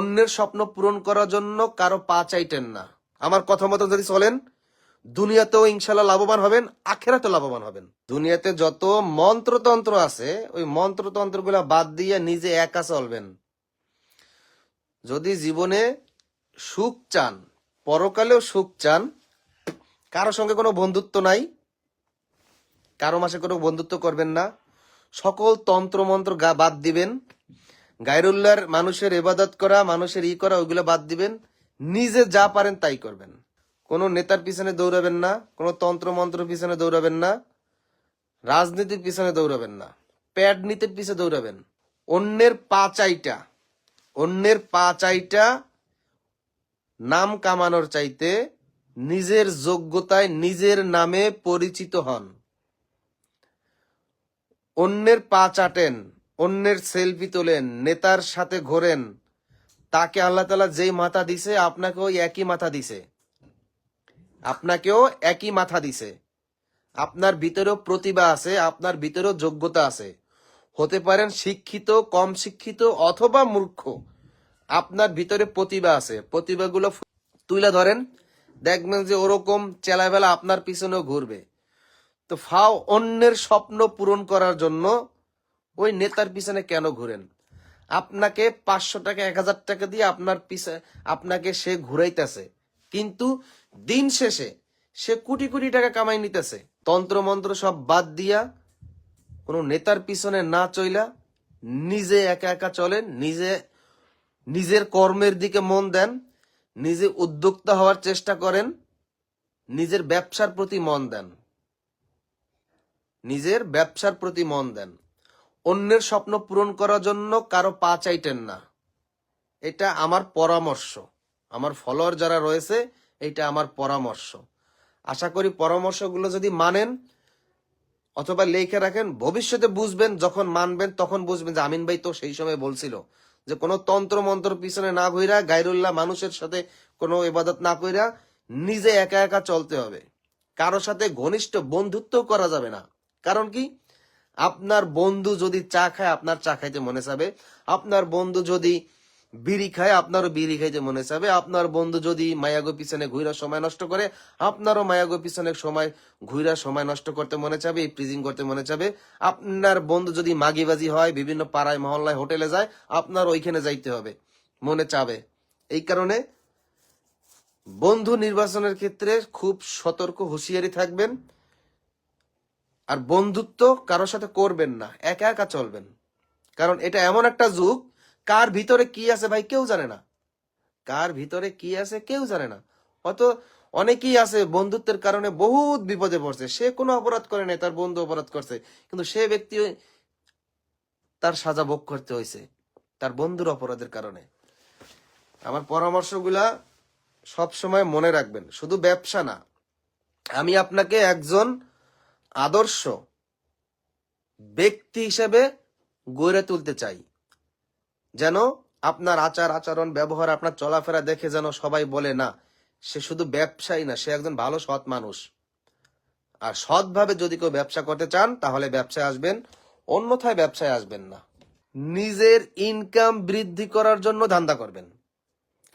অন্যের স্বপ্ন পূরণ করার জন্য কারও পা চাইতেন না। আমার কথা মতো যদি চলেন, দুনিয়াতেও ইনশাল্লাহ লাভবান হবেন আখেরাতে লাভবান হবেন। দুনিয়াতে যত মন্ত্রতন্ত্র আছে, ওই মন্ত্রতন্ত্রগুলা বাদ দিয়ে নিজে একা চলবেন। যদি জীবনে সুখ চান, পরকালেও সুখ চান, কারও সঙ্গে কোনো বন্ধুত্ব নাই, কারও মাসে কোনো বন্ধুত্ব করবেন না, সকল তন্ত্র মন্ত্র গা বাদ দিবেন গায়রুল্লাহর মানুষের এবাদত করা, মানুষের ই করা ওইগুলো বাদ দিবেন। নিজে যা পারেন তাই করবেন। কোনো নেতার পিছনে দৌড়াবেন না, কোনো তন্ত্র মন্ত্র পিছনে দৌড়াবেন না, রাজনীতির পিছনে দৌড়াবেন না। প্যাড নীতির পিছনে দৌড়াবেন। অন্যের পা চাইটা, অন্যের পা চাইটা নাম কামানোর চাইতে নিজের যোগ্যতায়, নিজের নামে পরিচিত হন। অন্যের পা চাটেন। অন্যের সেলফি তোলেন, নেতার সাথে ঘোরেন। তাকে আল্লাহ তালা যেই মাথা দিছে, আপনাকেও একই মাথা দিছে। আপনাকেও একই মাথা দিছে। আপনার ভিতরেও প্রতিভা আছে, আপনার ভিতরেও যোগ্যতা আছে। হতে পারেন শিক্ষিত, কম শিক্ষিত অথবা মূর্খ। আপনার ভিতরে প্রতিভা আছে। প্রতিভাগুলো তুলে ধরেন। দেখবেন যে ওরকম চেলাবেলা আপনার পিছনেও ঘুরবে। তো ফাও অন্যের স্বপ্ন পূরণ করার জন্য ওই নেতার পিছনে কেন ঘুরেন? আপনাকে পাঁচশো টাকা, এক হাজার টাকা দিয়ে আপনার পিছে আপনাকে সে ঘুরাইতেছে। কিন্তু দিন শেষে সে কোটি কোটি টাকা কামাই নিতেছে। তন্ত্র মন্ত্র সব বাদ দিয়া কোনো নেতার পিছনে না চইলা নিজে একা একা চলেন, নিজে নিজের কর্মের দিকে মন দেন, নিজে উদ্যোক্তা হওয়ার চেষ্টা করেন, নিজের ব্যবসার প্রতি মন দেন। নিজের ব্যবসার প্রতি মন দেন। অন্যের স্বপ্ন পূরণ করার জন্য কারও পা চাইতেন না। এটা আমার পরামর্শ। আমার ফলোয়ার যারা রয়েছে এটা আমার পরামর্শ। আশা করি পরামর্শগুলো যদি মানেন অথবা লেখে রাখেন, ভবিষ্যতে বুঝবেন, যখন মানবেন, তখন বুঝবেন যে আমিন ভাই তো সেই সময় বলছিল যে কোনো তন্ত্র মন্ত্র পিছনে না ঘুরা গাইরুল্লাহ মানুষের সাথে কোনো ইবাদত না কইরা নিজে একা একা চলতে হবে। কারও সাথে ঘনিষ্ঠ বন্ধুত্ব করা যাবে না। কারণ কি? আপনার বন্ধু যদি চা খায়, আপনার চা খাইতে মনে চাবে। আপনার বন্ধু যদি বিড়ি খায়, আপনারও বিড়ি খাইতে মনে চাবে। আপনার বন্ধু যদি মায়াগো পিছনে ঘুরা সময় নষ্ট করে, আপনারও মায়াগো পিছনে সময় ঘুরা সময় নষ্ট করতে মনে চাবে প্রিজিং করতে মনে চাবে। আপনার বন্ধু যদি মাগিবাজি হয়, বিভিন্ন পাড়ায়, মহল্লায়, হোটেলে যায়, আপনার ওইখানে যাইতে হবে। মনে চাবে। এই কারণে বন্ধু নির্বাচনের ক্ষেত্রে খুব সতর্ক, হুঁশিয়ারি থাকবেন। আর বন্ধুত্ব কারোর সাথে করবেন না, একা একা চলবেন। কারণ এটা এমন একটা যুগ, কার ভিতরে কি আছে ভাই কেউ জানে না। কার ভিতরে কি আছে কেউ জানে না। অত অনেকেই আছে বন্ধুত্বের কারণে বহুত বিপদে পড়ছে, সে কোনো অপরাধ করে নাই, তার বন্ধু অপরাধ করছে, কিন্তু সে ব্যক্তি তার সাজা ভোগ করতে হয়েছে, তার বন্ধুর অপরাধের কারণে। আমার পরামর্শগুলা সব সময় মনে রাখবেন, শুধু ব্যবসা না। আমি আপনাকে একজন আদর্শ ব্যক্তি হিসেবে গড়ে তুলতে চাই। যেন আপনার আচার, আচরণ, ব্যবহার, আপনার চলাফেরা দেখে যেন সবাই বলে, না, সে শুধু ব্যবসায়ী না, সে একজন ভালো, সৎ মানুষ। আর সৎভাবে যদি কেউ ব্যবসা করতে চান, তাহলে ব্যবসায় আসবেন, অন্যথায় ব্যবসায় আসবেন না। নিজের ইনকাম বৃদ্ধি করার জন্য ধান্দা করবেন।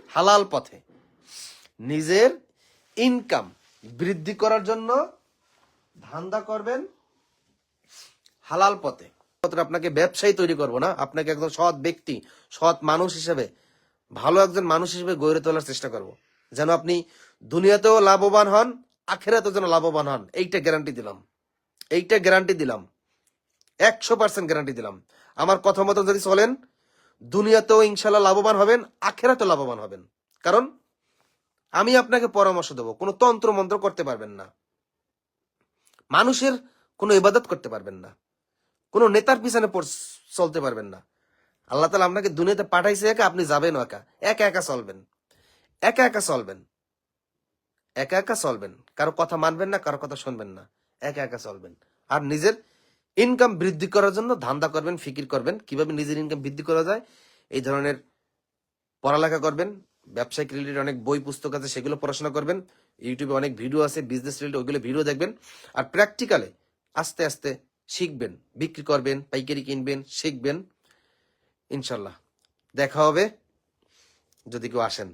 হালাল পথে। নিজের ইনকাম বৃদ্ধি করার জন্য ধান্দা করবেন হালাল পথে। আপনাকে ব্যবসায়ী তৈরি করব না, আপনাকে একজন সৎ ব্যক্তি, সৎ মানুষ হিসেবে, ভালো একজন মানুষ হিসেবে গড়ে তোলার চেষ্টা করব। যেন আপনি দুনিয়াতেও লাভবান হন, আখেরাতেও যেন লাভবান হন, এইটা গ্যারান্টি দিলাম। এইটা গ্যারান্টি দিলাম। একশো পার্সেন্ট গ্যারান্টি দিলাম। আমার কথা মতো যদি চলেন, দুনিয়াতেও ইনশাল্লাহ লাভবান হবেন, আখেরাতেও লাভবান হবেন। কারণ, আমি আপনাকে পরামর্শ দেবো, কোনো তন্ত্র মন্ত্র করতে পারবেন না। মানুষের কোনো ইবাদত করতে পারবেন না। কোনো নেতার পিছনে চলতে পারবেন না। আল্লাহ তালা আপনাকে দুনিয়াতে পাঠাইছে একা, আপনি যাবেন একা। একা একা চলবেন। একা একা চলবেন। একা একা চলবেন। কারও কথা মানবেন না, কারও কথা শুনবেন না। একা একা চলবেন। আর নিজের ইনকাম বৃদ্ধি করার জন্য ধান্দা করবেন, ফিকির করবেন। কীভাবে নিজের ইনকাম বৃদ্ধি করা যায়? এই ধরনের পড়ালেখা করবেন। ব্যবসায়িক রিলেটেড অনেক বই, পুস্তক আছে, সেগুলো পড়াশোনা করবেন। ইউটিউবে অনেক ভিডিও আছে বিজনেস রিলেটেড ওইগুলো ভিডিও দেখবেন আর প্র্যাকটিক্যালে আস্তে আস্তে শিখবেন, বিক্রি করবেন, পাইকারি কিনবেন, শিখবেন, ইনশাল্লাহ। দেখা হবে যদি কেউ আসেন।